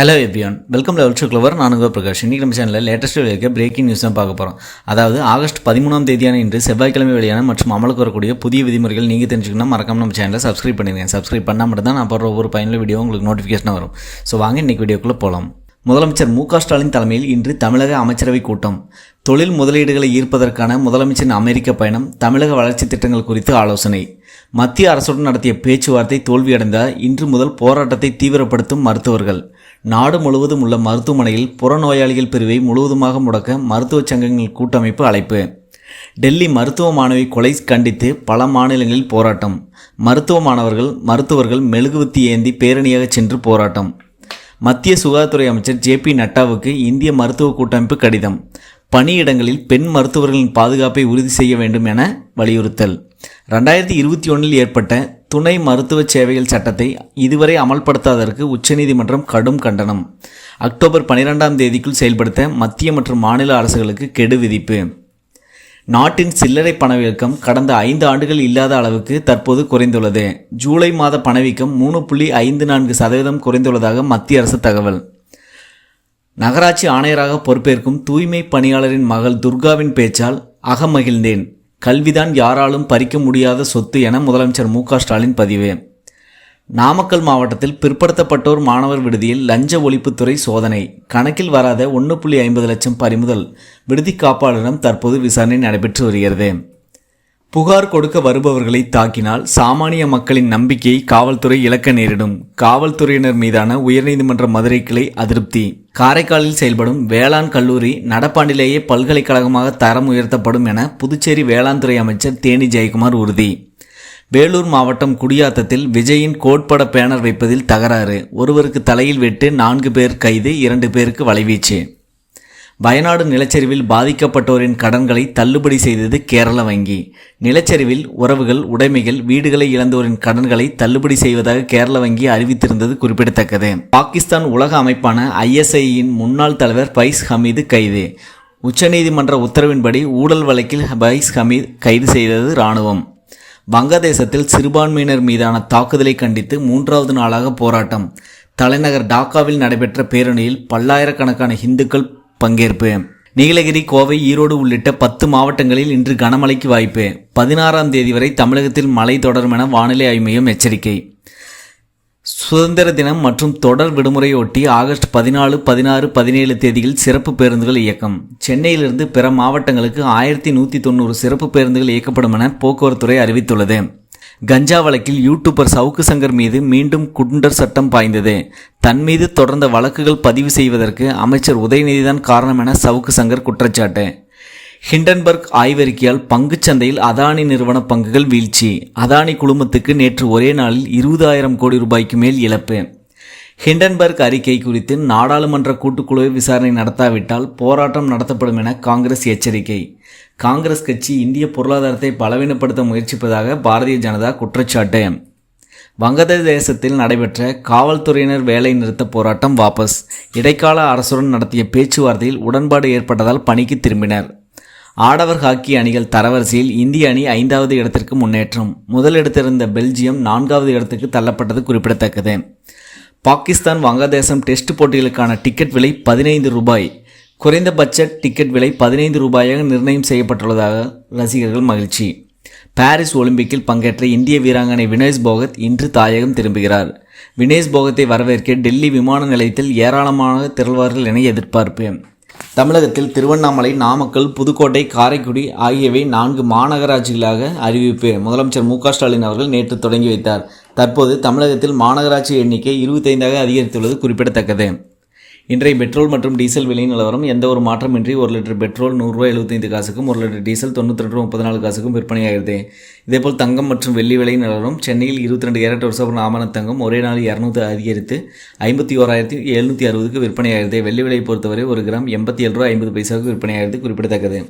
Hello everyone welcome level show clever நானுங்க பிரகாஷ். இன்றைக்கி நம்ம சேனலில் லேட்டஸ்ட் இருக்க பிரேக்கிங் நியூஸ் தான் பார்க்க போகிறோம் அதாவது ஆகஸ்ட் பதிமூணாம் தேதியான இன்று செவ்வாய்க்கிழமை வெளியான மற்றும் அமலுக்கு வரக்கூடிய புதிய விதிமுறைகள் நீங்கள் தெரிஞ்சுக்கணும் மறக்காம நம்ம சேனலை சப்ஸ்கிரைப் பண்ணிடுங்க. சப்ஸ்கிரைப் பண்ணால் மட்டும் தான் நான் போடுற ஒவ்வொரு பயனுள்ள வீடியோ உங்களுக்கு நோட்டிஃபிகேஷன் வரும். ஸோ வாங்க இன்றைக்கி வீடியோக்குள்ளே போகலாம் முதலமைச்சர் மு ஸ்டாலின் தலைமையில் இன்று தமிழக அமைச்சரவை கூட்டம். தொழில் முதலீடுகளை ஈர்ப்பதற்கான முதலமைச்சரின் அமெரிக்க பயணம் தமிழக வளர்ச்சி திட்டங்கள் குறித்து ஆலோசனை. மத்திய அரசுடன் நடத்திய பேச்சுவார்த்தை தோல்வியடைந்தால் இன்று முதல் போராட்டத்தை தீவிரப்படுத்தும் மருத்துவர்கள். நாடு முழுவதும் உள்ள மருத்துவமனையில் புறநோயாளிகள் பிரிவை முழுவதுமாக முடக்க மருத்துவச் சங்கங்கள் கூட்டமைப்பு அழைப்பு. டெல்லி மருத்துவ மாணவி கொலை கண்டித்து பல மாநிலங்களில் போராட்டம். மருத்துவ மாணவர்கள் மருத்துவர்கள் மெழுகுவத்தி ஏந்தி பேரணியாக சென்று போராட்டம். மத்திய சுகாதாரத்துறை அமைச்சர் ஜே பி நட்டாவுக்கு இந்திய மருத்துவ கூட்டமைப்பு கடிதம். பணியிடங்களில் பெண் மருத்துவர்களின் பாதுகாப்பை உறுதி செய்ய வேண்டும் என வலியுறுத்தல். ரெண்டாயிரத்தி இருபத்தி ஒன்றில் ஏற்பட்ட துணை மருத்துவ சேவைகள் சட்டத்தை இதுவரை அமல்படுத்தாததற்கு உச்சநீதிமன்றம் கடும் கண்டனம். அக்டோபர் பனிரெண்டாம் தேதிக்குள் செயல்படுத்த மத்திய மற்றும் மாநில அரசுகளுக்கு கெடு விதிப்பு. நாட்டின் சில்லறை பணவீக்கம் கடந்த ஐந்து ஆண்டுகள் இல்லாத அளவுக்கு தற்போது குறைந்துள்ளது. ஜூலை மாத பணவீக்கம் மூணு புள்ளி ஐந்து நான்கு சதவீதம் குறைந்துள்ளதாக மத்திய அரசு தகவல். நகராட்சி ஆணையராக பொறுப்பேற்கும் தூய்மை பணியாளரின் மகள் துர்காவின் பேச்சால் அகமகிழ்ந்தேன். கல்விதான் யாராலும் பறிக்க முடியாத சொத்து என முதலமைச்சர் மு ஸ்டாலின் பதிவு. நாமக்கல் மாவட்டத்தில் பிற்படுத்தப்பட்டோர் மாணவர் விடுதியில் லஞ்ச ஒழிப்புத்துறை சோதனை. கணக்கில் வராத ஒன்று புள்ளி ஐம்பது லட்சம் பறிமுதல். விடுதி காப்பாளரிடம் தற்போது விசாரணை நடைபெற்று வருகிறது. புகார் கொடுக்க வருபவர்களை தாக்கினால் சாமானிய மக்களின் நம்பிக்கையை காவல்துறை இழக்க நேரிடும். காவல்துறையினர் மீதான உயர்நீதிமன்ற மதுரை கிளை அதிருப்தி. காரைக்காலில் செயல்படும் வேளாண் கல்லூரி நடப்பாண்டிலேயே பல்கலைக்கழகமாக தரம் உயர்த்தப்படும் என புதுச்சேரி வேளாண் துறை அமைச்சர் தேனி ஜெயக்குமார் உறுதி. வேலூர் மாவட்டம் குடியாத்தத்தில் விஜயின் கோட்பட பேனர் வைப்பதில் தகராறு. ஒருவருக்கு தலையில் வெட்டு நான்கு பேர் கைது இரண்டு பேருக்கு வலைவீச்சு. வயநாடு நிலச்சரிவில் பாதிக்கப்பட்டோரின் கடன்களை தள்ளுபடி செய்தது கேரள வங்கி. நிலச்சரிவில் உறவுகள் உடைமைகள் வீடுகளை இழந்தோரின் கடன்களை தள்ளுபடி செய்வதாக கேரள வங்கி அறிவித்திருந்தது குறிப்பிடத்தக்கது. பாகிஸ்தான் உலக அமைப்பான ஐஎஸ்ஐயின் முன்னாள் தலைவர் பைஸ் ஹமீது கைது. உச்சநீதிமன்ற உத்தரவின்படி ஊழல் வழக்கில் பைஸ் ஹமீத் கைது செய்தது இராணுவம். வங்கதேசத்தில் சிறுபான்மையினர் மீதான தாக்குதலை கண்டித்து மூன்றாவது நாளாக போராட்டம். தலைநகர் டாக்காவில் நடைபெற்ற பேரணியில் பல்லாயிரக்கணக்கான இந்துக்கள் பங்கேற்பு. நீலகிரி கோவை ஈரோடு உள்ளிட்ட பத்து மாவட்டங்களில் இன்று கனமழைக்கு வாய்ப்பு. பதினாறாம் தேதி வரை தமிழகத்தில் மழை தொடரும் என வானிலை ஆய்வு மையம் எச்சரிக்கை. சுதந்திர தினம் மற்றும் தொடர் விடுமுறையொட்டி ஆகஸ்ட் பதினாலு பதினாறு பதினேழு தேதியில் சிறப்பு பேருந்துகள் இயக்கம். சென்னையிலிருந்து பிற மாவட்டங்களுக்கு ஆயிரத்தி நூற்றி தொண்ணூறு சிறப்பு பேருந்துகள் இயக்கப்படும் என போக்குவரத்துறை அறிவித்துள்ளது. கஞ்சா வழக்கில் யூடியூபர் சவுக்கு சங்கர் மீது மீண்டும் குண்டர் சட்டம் பாய்ந்தது. தன் மீது தொடர்ந்த வழக்குகள் பதிவு செய்வதற்கு அமைச்சர் உதயநிதிதான் காரணம் என சவுக்கு சங்கர் குற்றச்சாட்டு. ஹிண்டன்பர்க் ஆய்வறிக்கையால் சந்தையில் அதானி நிறுவன பங்குகள் வீழ்ச்சி. அதானி குழுமத்துக்கு நேற்று ஒரே நாளில் இருபதாயிரம் கோடி ரூபாய்க்கு மேல் இழப்பு. ஹிண்டன்பர்க் அறிக்கை குறித்து நாடாளுமன்ற கூட்டுக்குழு விசாரணை நடத்தாவிட்டால் போராட்டம் நடத்தப்படும் என காங்கிரஸ் எச்சரிக்கை. காங்கிரஸ் கட்சி இந்திய பொருளாதாரத்தை பலவீனப்படுத்த முயற்சிப்பதாக பாரதிய ஜனதா குற்றச்சாட்டு. வங்கதேசத்தில் நடைபெற்ற காவல்துறையினர் வேலை நிறுத்த போராட்டம் வாபஸ். இடைக்கால அரசுடன் நடத்திய பேச்சுவார்த்தையில் உடன்பாடு ஏற்பட்டதால் பணிக்கு திரும்பினர். ஆடவர் ஹாக்கி அணிகள் தரவரிசையில் இந்திய அணி ஐந்தாவது இடத்திற்கு முன்னேற்றம். முதலிடத்திருந்த பெல்ஜியம் நான்காவது இடத்துக்கு தள்ளப்பட்டது குறிப்பிடத்தக்கது. பாகிஸ்தான் வங்கதேசம் டெஸ்ட் போட்டிகளுக்கான டிக்கெட் விலை பதினைந்து ரூபாய். குறைந்தபட்ச டிக்கெட் விலை பதினைந்து ரூபாயாக நிர்ணயம் செய்யப்பட்டுள்ளதாக ரசிகர்கள் மகிழ்ச்சி. பாரிஸ் ஒலிம்பிக்கில் பங்கேற்ற இந்திய வீராங்கனை வினேஷ் போகத் இன்று தாயகம் திரும்புகிறார். வினேஷ் போகத்தை வரவேற்க டெல்லி விமான நிலையத்தில் ஏராளமான திரள்வார்கள் என எதிர்பார்ப்பு. தமிழகத்தில் திருவண்ணாமலை நாமக்கல் புதுக்கோட்டை காரைக்குடி ஆகியவை நான்கு மாநகராட்சிகளாக அறிவிப்பு. முதலமைச்சர் மு ஸ்டாலின் அவர்கள் நேற்று தொடங்கி வைத்தார். தற்போது தமிழகத்தில் மாநகராட்சி எண்ணிக்கை இருபத்தைந்தாக அதிகரித்துள்ளது குறிப்பிடத்தக்கது. இன்றைய பெட்ரோல் மற்றும் டீசல் விலை நிலவரம் எந்த ஒரு மாற்றமின்றி ஒரு லிட்டர் பெட்ரோல் நூறுரூவா எழுபத்தைந்து காசுக்கும் ஒரு லிட்டர் டீசல் தொண்ணூற்றி ரெண்டு முப்பத்தி நாலு காசுக்கும் விற்பனையாகிறது. இதேபோல் தங்கம் மற்றும் வெள்ளி விலை நிலவரம் சென்னையில் இருபத்தி ரெண்டு கேரட் வருஷம் ஆமண தங்கம் ஒரே நாள் இரநூத்தி அதிகரித்து ஐம்பத்தி ஓராயிரத்தி எழுநூற்றி அறுபதுக்கு விற்பனையாகிறது. வெள்ளி விலையை பொறுத்தவரை ஒரு கிராம் எண்பத்தி ஏழு ரூபா ஐம்பது பைசாவுக்கு விற்பனையாகிறது குறிப்பிடத்தக்கது.